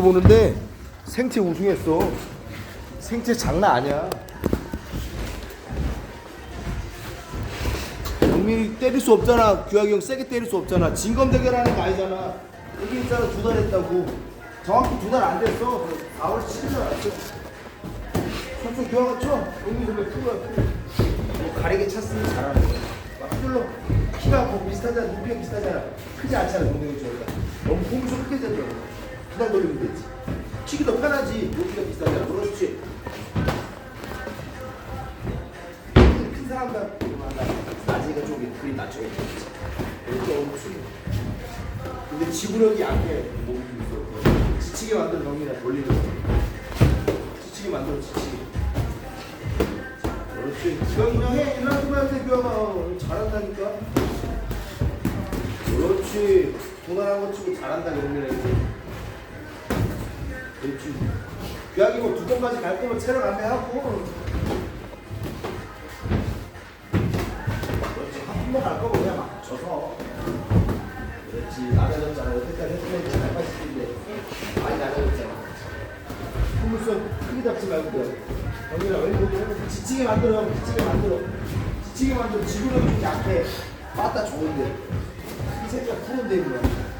보는데 생체 우승했어. 생체 장난 아니야. 영민이 때릴 수 없잖아. 규학이 형 세게 때릴 수 없잖아. 진검 대결하는 거 아니잖아. 여기 있잖아 두 달 했다고. 정확히 두 달 안 됐어. 4월 7일 날 왔어. 선수 규학아 쳐. 영민이 선배 풀어야 뭐 가리게 찼으면 잘하는 거야. 막 뚫러. 키가 뭐 비슷하잖아. 눈피가 비슷하잖아. 크지 않잖아. 동생이 저희가. 너무 좀 크게 되더라고. 그냥 돌리면 되지. 치기 더 편하지. 높이가 비슷하잖아. 그렇지. 큰 사람들 나지가 좀 그리 낮춰야 돼. 이렇게 너무. 근데 지구력이 약해. 몸이 좀 있어. 지치게 만드는 놈이나 돌리는 거. 지치게 만들어 지치게. 그렇지. 지금 그냥 해. 일라스마한테 교환아. 잘한다니까. 그렇지. 도난한 거 치고 잘한다, 영민아 이제. 그렇지. 귀하게 뭐두 번까지 갈 거면 체력 안배 하고. 그렇지. 한번갈 거면 그냥 막 져서. 그렇지. 낮아졌잖아. 여태까지 했으면 잘 빠지는데. 많이 낮아졌잖아. hum물선 크게 잡지 말고. 영민아, 왼손으로 지치게 만들어. 지치게 만들어. 지치게 만들어. 지구력이 좀 약해. 빠따 좋은데. 이 새끼가 푸는데, 이거.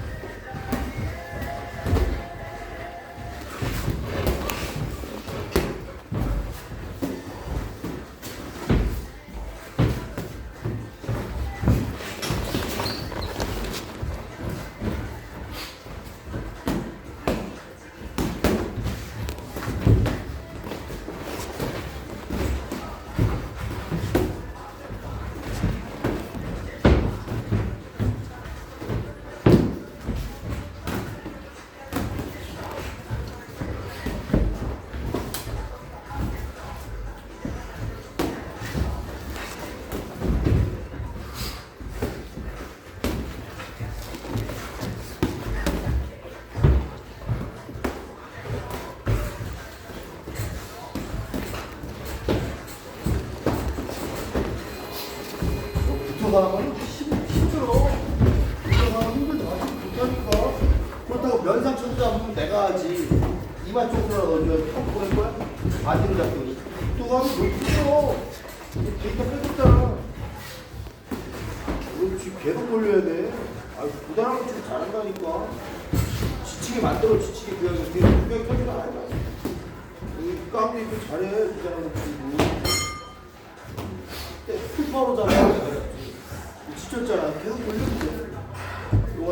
내가 하지. 이마 쪽으로 던져. 턱 보낼 거야? 바지로 잡더니. 붙어가면 너 힘들어. 데이터 빼줬잖아. 그렇지. 계속 돌려야 돼. 아, 부단한 거 치고 잘한다니까. 지치게 만들어, 지치게. 그냥 이렇게. 그냥 터지가 아니야. 까미도 잘해. 부단한 거 치고. 풀파로 잡아. 지쳤잖아. 계속 올리면 돼.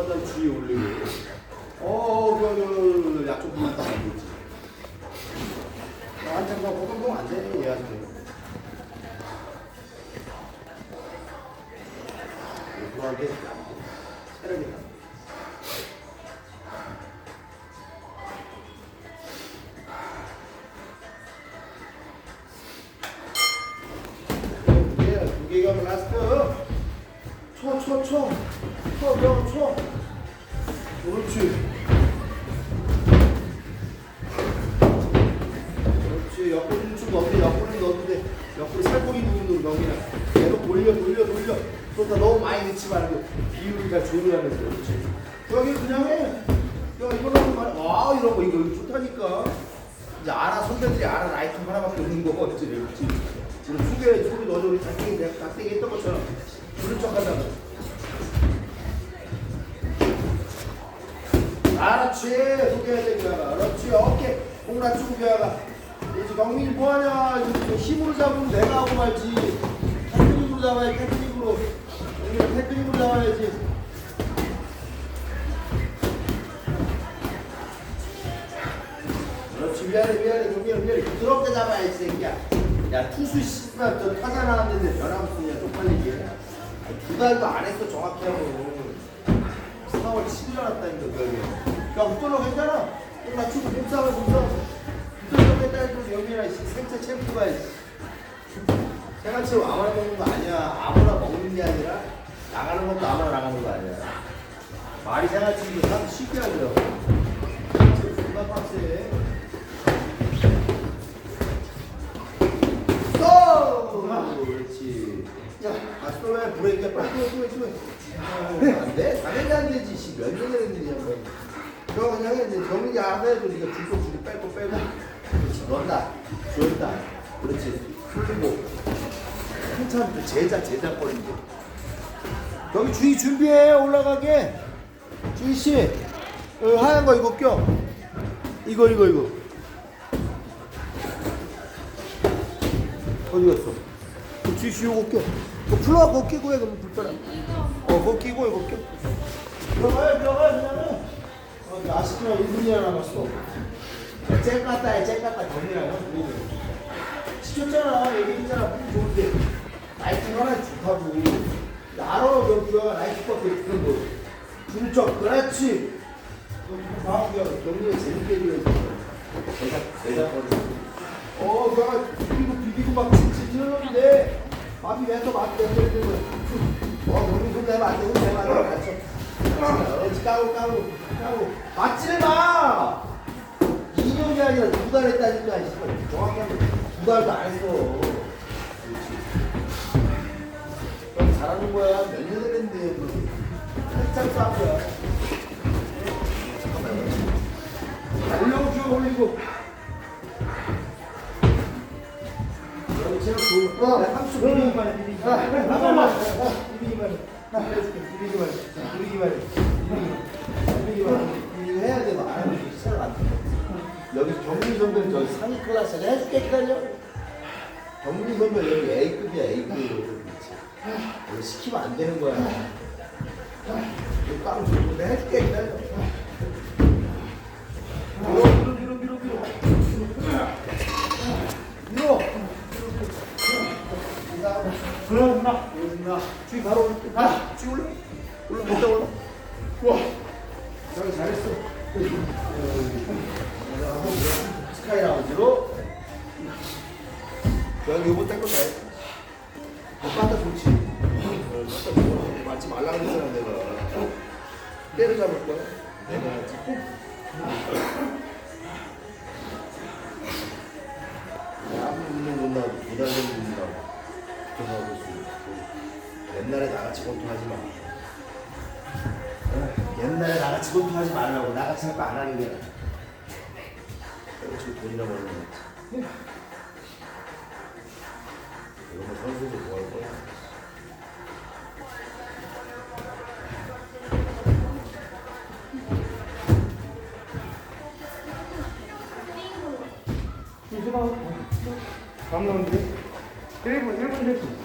다 주위에 올리고. 어, 그, 그, 약좀 부른다. 안 되지. 나 한참 가고 운동 안 돼, 얘한테. 그거한테 체력이 나. 네, 두 개가 면 라스트. 쳐, 쳐, 쳐. 쳐, 명, 쳐. 그렇지. 그렇지. 그러다 너무 많이 넣지 말고, 비율을 잘 조절하면서. 그렇지. 여기 그냥 해. 야, 이거 너무 많이, 와, 이런 거, 이거, 좋다니까. 이제 알아, 선배들이 알아, 라이트 하나밖에 없는 거, 그렇지. 그렇지. 지금 수교에 소리 넣어줘, 우리 닭대기, 내가 닭대기 했던 것처럼. 부른 척 한다고. 그렇지 소개해야 되니까 그렇지 어깨 목 낮추고 배워가 이제 경민이 뭐하냐 힘으로 잡으면 내가 하고 말지 테크닉으로 잡아야지 테크닉으로 경민이 테크닉으로 잡아야지 그렇지 미안해 미안해 경민아 미안해 부드럽게 잡아야지 새끼야 야 투수 씨발 저 타자 나왔는데 변함없으냐 쪽팔리게 두 달도 안 했어 정확히 하고 4월 7일 알았다니까 그게 야 웃돌아 괜찮아 나 축구 몸싸움에 몸싸움 웃돌아 맨날 그 여기나 생체 챔프가 생활체로 아무나 먹는 거 아니야 아무나 먹는 게 아니라 나가는 것도 아무나 나가는 거 아니야 말이 생활체인데 사람 쉽게 하죠 존나 빡세 또 그렇지 야 다시 또왜 브레이크야 빨리 또 해, 또 해, 또 해. 안 돼? 당연히 안 되지. 씨, 몇 년을 했는지 한번. 저 그냥 해. 이제 경민이 알아서 해도 네가 줄거 줄이 빼고 빼고. 그렇지. 풀리고. 한참 그 제자 제자 거리인데. 여기 주희 준비해 올라가게. 주희 씨. 어, 하얀 거 이거 껴. 이거 이거 이거. 어디 갔어? 그 주희 씨 요거 껴. 그거 풀어 그거 끼고 해 그러면 불편해. 어 그거 끼고 이거 껴. 들어가요 들어가요 그냥 해. 어, 아쉽지만 1분이나 남았어. 쨍 같다 해쨍 같다 경리라요. 시켰잖아 얘기했잖아 물 좋은데 라이트가 하나 좋다고. 알아 경주가 라이트밖에 없는 거. 불쩍 그렇지. 방학이야 경리가 재밌게 해줘야지. 대작 대작거리. 어 내가 비비고 비비고 막 찔렀는데 밥이 왜또 밥이 왜 떨리는 거야. 어 경리 손 대면 안 돼. 손 대면 안 돼. 맞춰. 그렇지 까고 까고 까고 맞지 마. 2년이 아니라 두 달 했다니까 하면 두 달도 안 했어 잘하는 거야. 몇 년을 했는데 쌓은 거야. 잠깐만 올려고 쭉 올리고. 여기 체력 좋은 거 어, 30초 비비기만 해 비비기만 해 비비기만 해 비비기만 해 비비기만 해 비비기만 해 비비기만 해 이거 해야 돼. 너안 하면 시작 안 돼. 여기 경리 선배는 저기 상위 클래스를 해줄게 기다려. 경리 선배 여기 A급이야 A급. 여기 시키면 안 되는 거야. 깡 주고 내가 해줄게 기다려. 밀어 밀어 밀어 밀어 밀어. 밀어. 그러구나. 밀어. 주위 바로 올게. 아, 주위 올라. 올라 못다 올라. 와. 저기 잘했어. 스카이라운지로 여기 요거 뗄거 다 했어. 때려잡을 거야. 내가 찍고. 아무 운동 못 나고 두달 정도 운다고 걱정하고 있어. 옛날에 나같이 권투하지 마. 어, 옛날에 나같이 권투하지 말라고 나같이 할 거 안 하는 게. 지금 돈이나 벌는 거지. 이러면 선수들 뭐할 거야? 다음 라운드 1분 1분 했어.